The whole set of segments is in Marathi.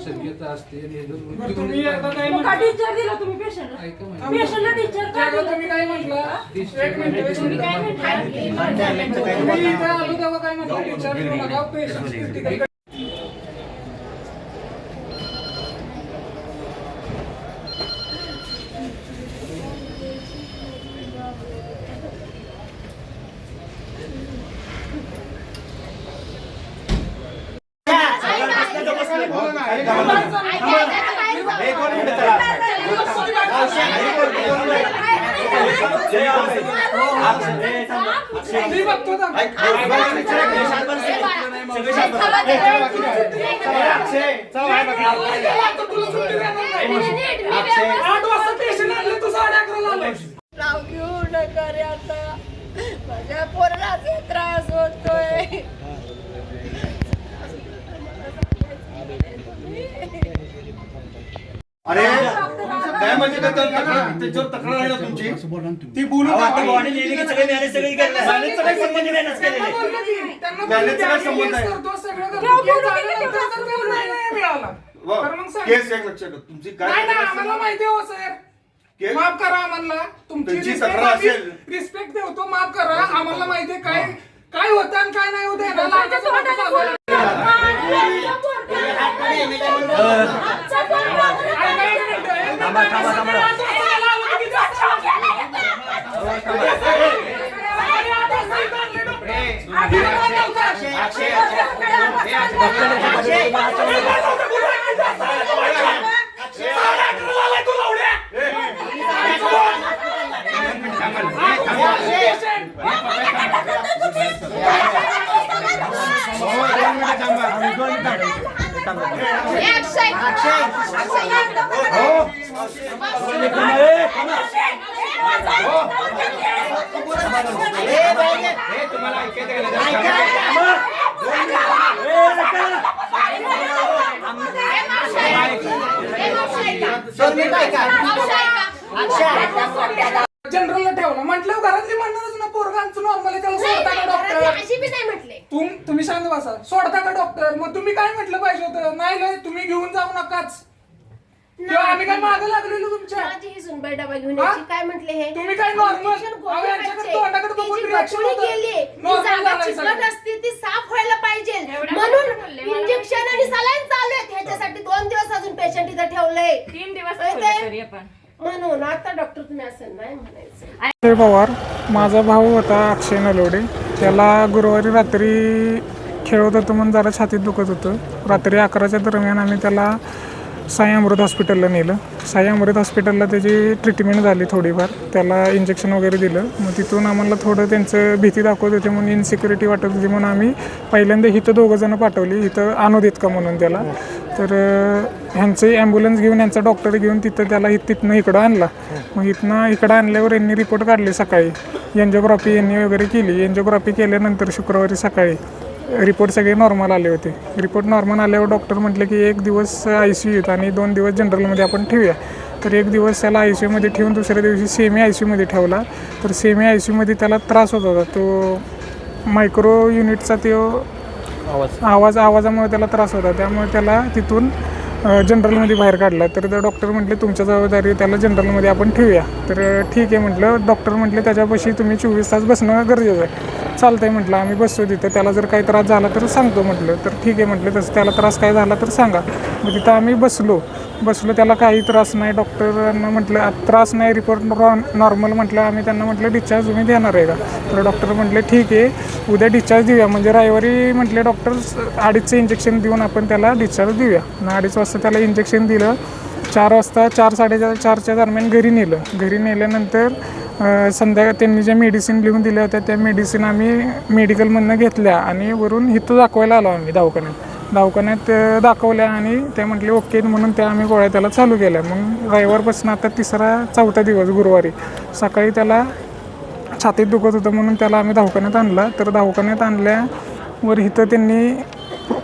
शक्यता असते आणि बरं, तुम्ही एकदा काय मग का म्हटलं. टीचर दिला तुम्ही पेशंटला ऐका म्हणजे पेशंटला टीचर का दिला? तुम्ही काय म्हटलं एक मिनिट एक तुम्ही मिनिट. काय म्हणताय? तुम्ही इथे आलो तेव्हा काय म्हटलं? टीचर देऊ नका पेशंट क्रिटिकल मी बघतो ना. आता तुला सुट्टी देणार नाही. आठ वाजता पेशंट तू साडे नाव घेऊ नका रे आता. माझ्या पोराचा त्रास होतोय. म्हणजे का तक्रार- त्याच्यावर तक्रार आहे ना तुमची? ती आता. बॉडी लिहिली सगळे मॅनेज सगळे मॅनेजचा काही संबंध त्यानेच काय संबंध आहे? वा. केस एक लक्षात ठेव. तुमची काय नाही नाही तक्रार आम्हाला असेल? माहिती हो केस? माफ करा आम्हाला. तुमची तक्रार असेल. रिस्पेक्ट देवतो माफ करा. आम्हाला माहिती आहे काय काय होतं आणि काय नाही होतं याला थांबा, थांबा, थांबा. आठ वाजता यायला जनरलला ठेवलं म्हटलं घरातली म्हणणारच ना पोरगा आमचं नॉर्मल आहे त्याला सोडता का डॉक्टर तुम तुम्ही सांग बसा. सोडता का डॉक्टर मग तुम्ही काय म्हटलं पाहिजे होतं? नाही लय तुम्ही घेऊन जाऊ नकाच. आम्ही काय मागे लागलेलो तुमच्या? माझी ही सुनबाई डबा घेऊन हा? यायची. काय म्हटले हे? तुम्ही काय normal? Injection गोळी अहो, यांच्याकडे खायचे. तोंडाकडे बघून तिची reaction गटुडी होतं. गेली. ती Normal जागा झालंय चिकट सगळं. असते ती साफ व्हायला पाहिजे. म्हणून इंजेक्शन आणि सलाईन चालू आहेत. ह्याच्यासाठी दोन दिवस अजून पेशंट इथं ठेवलंय. तीन दिवस होय ठेवले ते? तरी आपण म्हणून आता डॉक्टर तुम्ही असं नाही म्हणायचं. अक्षय पवार. माझा भाऊ होता अक्षय नलोडे. त्याला गुरुवारी रात्री खेळत होतो म्हणून जरा छातीत दुखत होतं. रात्री अकराच्या दरम्यान आम्ही त्याला साई अमृत हॉस्पिटलला नेलं. साई अमृत हॉस्पिटलला त्याची ट्रीटमेंट झाली थोडीफार. त्याला इंजेक्शन वगैरे दिलं. मग तिथून आम्हाला थोडं त्यांचं भीती दाखवत होते म्हणून इनसिक्युरिटी वाटत होती म्हणून आम्ही पहिल्यांदा इथं दोघं जणं पाठवली. इथं आणू देत का म्हणून त्याला. तर ह्यांचे ॲम्ब्युलन्स घेऊन यांचा डॉक्टर घेऊन तिथं त्याला तिथनं इकडं आणला. मग इथनं इकडं आणल्यावर यांनी रिपोर्ट काढले सकाळी. एन्जिओग्राफी यांनी वगैरे केली. एन्जिओग्राफी केल्यानंतर शुक्रवारी सकाळी रिपोर्ट सगळे नॉर्मल आले होते. रिपोर्ट नॉर्मल आल्यावर डॉक्टर म्हटले की एक दिवस आय सी यूत आणि दोन दिवस जनरलमध्ये आपण ठेवूया. तर एक दिवस त्याला आय सी यूमध्ये ठेवून दुसऱ्या दिवशी सेमी आय सी यूमध्ये ठेवला. तर सेमी आय सी यूमध्ये त्याला त्रास होत होता. तो मायक्रो युनिटचा तो आवाज. आवाजामुळे त्याला त्रास होता. त्यामुळे त्याला तिथून जनरलमध्ये बाहेर काढला. तर त्या डॉक्टर म्हटले तुमच्या जबाबदारी त्याला जनरलमध्ये आपण ठेवूया. तर ठीक आहे म्हटलं. डॉक्टर म्हटले त्याच्यापाशी तुम्ही चोवीस तास बसणं गरजेचं आहे. चालतंय म्हटलं आम्ही बसतो तिथं. त्याला जर काही त्रास झाला तर सांगतो म्हटलं. तर ठीक आहे म्हटलं तसं त्याला त्रास काय झाला तर सांगा. मग तिथं आम्ही बसलो. बसलो त्याला काही त्रास नाही. डॉक्टरांना म्हटलं त्रास नाही रिपोर्ट नॉर्मल म्हटलं. आम्ही त्यांना म्हटलं डिस्चार्ज तुम्ही देणार आहे का? तर डॉक्टर म्हटले ठीक आहे. उद्या डिस्चार्ज देऊया. म्हणजे रविवारी म्हटले डॉक्टर अडीचचं इंजेक्शन देऊन आपण त्याला डिस्चार्ज देऊया. आणि अडीच वाजता त्याला इंजेक्शन दिलं. चार वाजता चार साडेचार चारच्या दरम्यान घरी नेलं. घरी नेल्यानंतर संध्याकाळ त्यांनी ज्या मेडिसिन लिहून दिल्या होत्या त्या मेडिसिन आम्ही मेडिकलमधनं घेतल्या आणि वरून इथं दाखवायला आलो आम्ही दवाखान्यात. दवाखान्यात दाखवल्या आणि ते म्हटले ओके म्हणून त्या आम्ही गोळ्या त्याला चालू केल्या. मग रविवारपासून आता तिसरा चौथा दिवस गुरुवारी. सकाळी त्याला छातीत दुखत होतं म्हणून त्याला आम्ही दवाखान्यात आणला. तर दवाखान्यात आणल्यावर इथं त्यांनी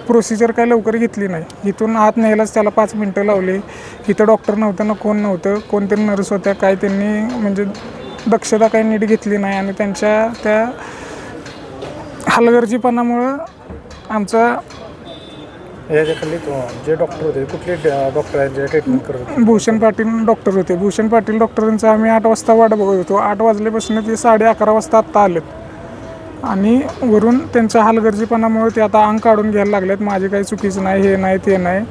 प्रोसिजर काय लवकर घेतली नाही. इथून आत न्यायलाच त्याला पाच मिनटं लावली. इथं डॉक्टर नव्हतं ना कोण नव्हतं कोणतरी नर्स होत्या काय त्यांनी म्हणजे दक्षता काही नीट घेतली नाही आणि त्यांच्या त्या हलगर्जीपणामुळं आमचा याच्या खाली तो- जे डॉक्टर होते कुठले डॉक्टर आहेत जे ट्रीटमेंट करत होते? भूषण पाटील डॉक्टर होते. भूषण पाटील डॉक्टरांचा आम्ही आठ वाजता वाट बघत होतो. आठ वाजल्यापासून ते साडे अकरा वाजता आत्ता आलेत. आणि वरून त्यांच्या हलगर्जीपणामुळे ते आता अंग काढून घ्यायला लागलेत. माझे काही चुकीचं नाही हे नाही ते नाही.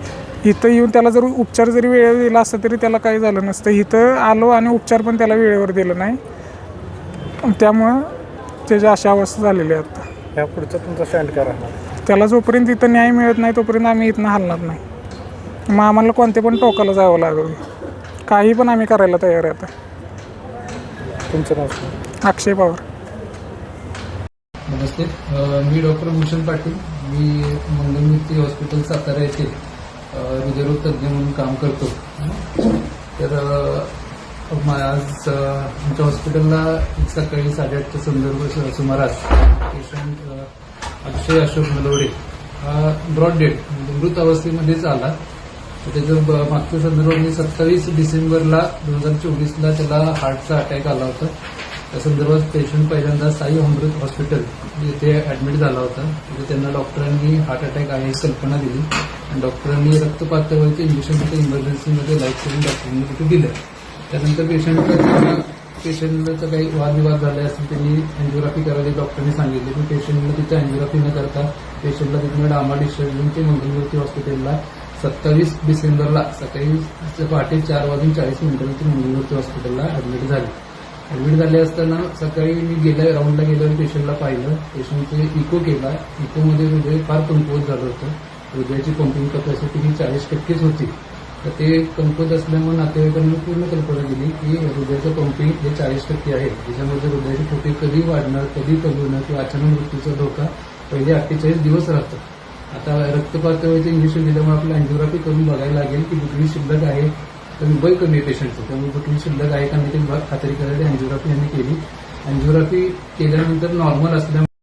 इथं येऊन त्याला जर उपचार जरी वेळेवर दिला असता तरी त्याला काही झालं नसतं. इथं आलो आणि उपचार पण त्याला वेळेवर दिलं नाही. त्यामुळं त्याची अशा अवस्था झालेली आहे आता ह्या पुढचा तुमचा स्टँड राहणार त्याला जोपर्यंत इथं न्याय मिळत नाही तोपर्यंत आम्ही इथनं हलणार नाही. मग आम्हाला कोणत्या पण टोकाला जावं लागेल. काही पण आम्ही करायला तयार आहे आता. तुमचं नाव सांगा. अक्षय पवार. नमस्ते. अ, मी डॉक्टर भूषण पाटील. मी मंगलमूर्ती हॉस्पिटल सातारा येथे हृदयरोग तज्ज्ञ म्हणून काम करतो. तर मा- आज आमच्या हॉस्पिटलला सकाळी साडेआठच्या संदर्भ सुमारास पेशंट अक्षय अशोक मलवडे हा ब्रॉड डेड म्हणजे मृत अवस्थेमध्येच आला. तर त्याचं ब- मागच्या संदर्भात म्हणजे सत्तावीस डिसेंबरला दोन हजार चोवीसला त्याला हार्टचा अटॅक आला होता. त्या संदर्भात पेशंट पहिल्यांदा साई अमृत हॉस्पिटल येथे ऍडमिट झाला होता. तिथे त्यांना डॉक्टरांनी हार्ट अटॅक आहे कल्पना दिली. डॉक्टरांनी रक्तपातळीचे इंजेक्शन तिथे इमर्जन्सीमध्ये लाईफ सेव्हिंग डॉक्टरांनी तिथे दिलं त्यानंतर पेशंटला पेशंटचा काही वादविवाद झाले असेल त्यांनी अँजिओग्राफी करायला डॉक्टरांनी सांगितले. पण पेशंटला तिथे अँजिओग्राफी न करता पेशंटला तिथून डामा डिस्चार्ज घेऊन ते मंगलमूर्ती हॉस्पिटलला सत्तावीस डिसेंबरला सकाळी पहाटे चार वाजून चाळीस मिनिटांनी ते मंगलमूर्ती हॉस्पिटलला ऍडमिट झाले. ऍडमिट झाले असताना सकाळी मी गेल्या राऊंडला गेल्यावर पेशंटला पाहिलं. पेशंटचे इको केला. इकोमध्ये हृदय म्हणजे फार कमकुवत झालं होतं. हृदयाची पंपिंग कपॅसिटी ही चाळीस टक्केच होती. तर ते कमकुवत असल्यामुळे नातेवाईकांनी पूर्ण कल्पना दिली की हृदयाचं पंपिंग हे चाळीस टक्के आहे. त्याच्यामध्ये हृदयाची ठोके कधी वाढणार कधी कमी होणार किंवा अचानक मृत्यूचा धोका पहिले अठ्ठेचाळीस दिवस राहतो. आता रक्तपातळीचे इंजेक्शन दिल्यामुळे आपल्याला अँजिओग्राफी करून बघायला लागेल की कुठली शिल्लक आहे. तर वय कमी आहे पेशंटचं त्यामुळे कुठली शिल्लक आहे का नाही ते खात्री करायला अँजिओग्राफी यांनी केली. अँजिओग्राफी केल्यानंतर नॉर्मल असल्यामुळे